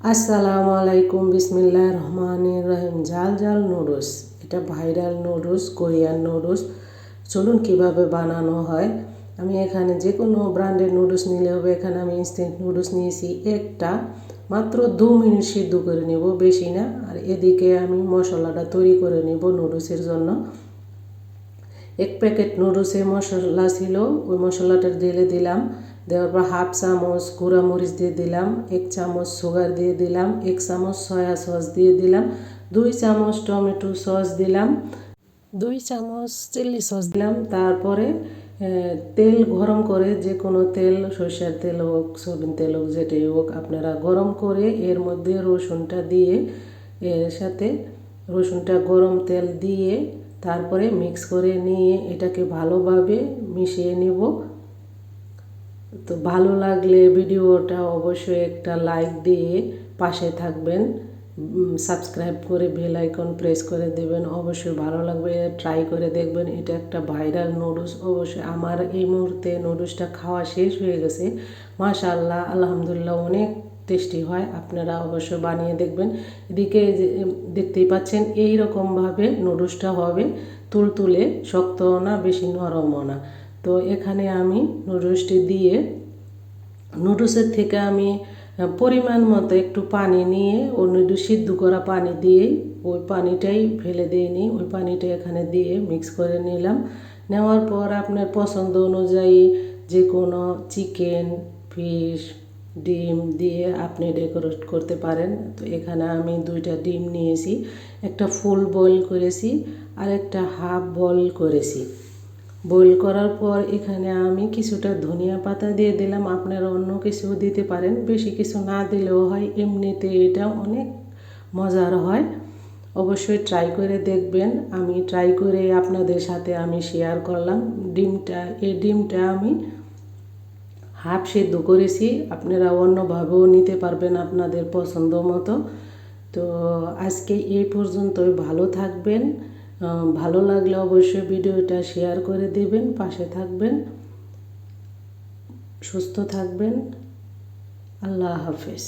আসসালামু আলাইকুম বিসমিল্লাহ রহমান রহিম। জাল জাল নুডলস, এটা ভাইরাল নুডলস, কোরিয়ান নুডলস। চলুন কীভাবে বানানো হয়? আমি এখানে যে কোনো ব্র্যান্ডের নুডলস নিলে হবে। এখানে আমি ইনস্ট্যান্ট নুডলস নিয়েছি একটা। মাত্র দু মিনিট সিদ্ধ করে নেব, বেশি না। আর এদিকে আমি মশলাটা তৈরি করে নেব নুডলসের জন্য। এক প্যাকেট নুডলসের মশলা ছিল, ওই মশলাটা ঢেলে দিলাম। দেওয়ার পর হাফ চামচ মরিচ দিয়ে দিলাম, এক চামচ সুগার দিয়ে দিলাম, এক চামচ সয়া সস দিয়ে দিলাম, দুই চামচ টমেটো সস দিলাম, দুই চামচ চিলি সস দিলাম, তারপরে তেল গরম করে যে কোনো তেল, সরষের তেল হোক, সয়াবিন তেল হোক, যেটাই হোক, আপনারা গরম করে এর মধ্যে রসুনটা দিয়ে এর সাথে রসুনটা গরম তেল দিয়ে তারপরে মিক্স করে নিয়ে এটাকে ভালোভাবে মিশিয়ে নিব। তো ভালো লাগলে ভিডিওটা অবশ্যই একটা লাইক দিয়ে পাশে থাকবেন। সাবস্ক্রাইব করে বেল আইকন প্রেস করে দেবেন। অবশ্যই ভালো লাগবে, ট্রাই করে দেখবেন। এটা একটা ভাইরাল নুডলস। অবশ্যই আমার এই মুহূর্তে নুডলসটা খাওয়া শেষ হয়ে গেছে। মাশাল্লাহ আলহামদুলিল্লাহ অনেক টেস্টি হয়। আপনারা অবশ্যই বানিয়ে দেখবেন। এদিকে দেখতেই পাচ্ছেন এই রকমভাবে নুডলসটা হবে। তুলতুলে শক্তও না, বেশি নরমও না। তো এখানে আমি নুডলসটি দিয়ে নুডলসের থেকে আমি পরিমাণ মতো একটু পানি নিয়ে নুডলস সিদ্ধ করা পানি দিয়ে ওই পানিটাই ফেলে দিইনি ওই পানিটা এখানে দিয়ে মিক্স করে নিলাম। নেওয়ার পর আপনার পছন্দ অনুযায়ী যে কোনো চিকেন ফিশ ডিম দিয়ে আপনি ডেকোরেট করতে পারেন। তো এখানে আমি দুইটা ডিম নিয়েছি, একটা ফুল বয়েল করেছি আর একটা হাফ বয়েল করেছি। বয়েল করার পর এখানে আমি কিছুটা ধনিয়া পাতা দিয়ে দিলাম। আপনারা অন্য কিছু দিতে পারেন। বেশি কিছু না দিলেও হয়। এমনিতে এটা অনেক মজার হয়। অবশ্যই ট্রাই করে দেখবেন। আমি ট্রাই করে আপনাদের সাথে আমি শেয়ার করলাম। ডিমটা, এই ডিমটা আমি হাফ সেদ্ধ করেছি। আপনারা অন্যভাবেও নিতে পারবেন আপনাদের পছন্দ মতো। তো আজকে এই পর্যন্তই। ভালো থাকবেন। ভালো লাগলে অবশ্যই ভিডিওটা শেয়ার করে দেবেন পাশে থাকবেন সুস্থ থাকবেন আল্লাহ হাফেজ।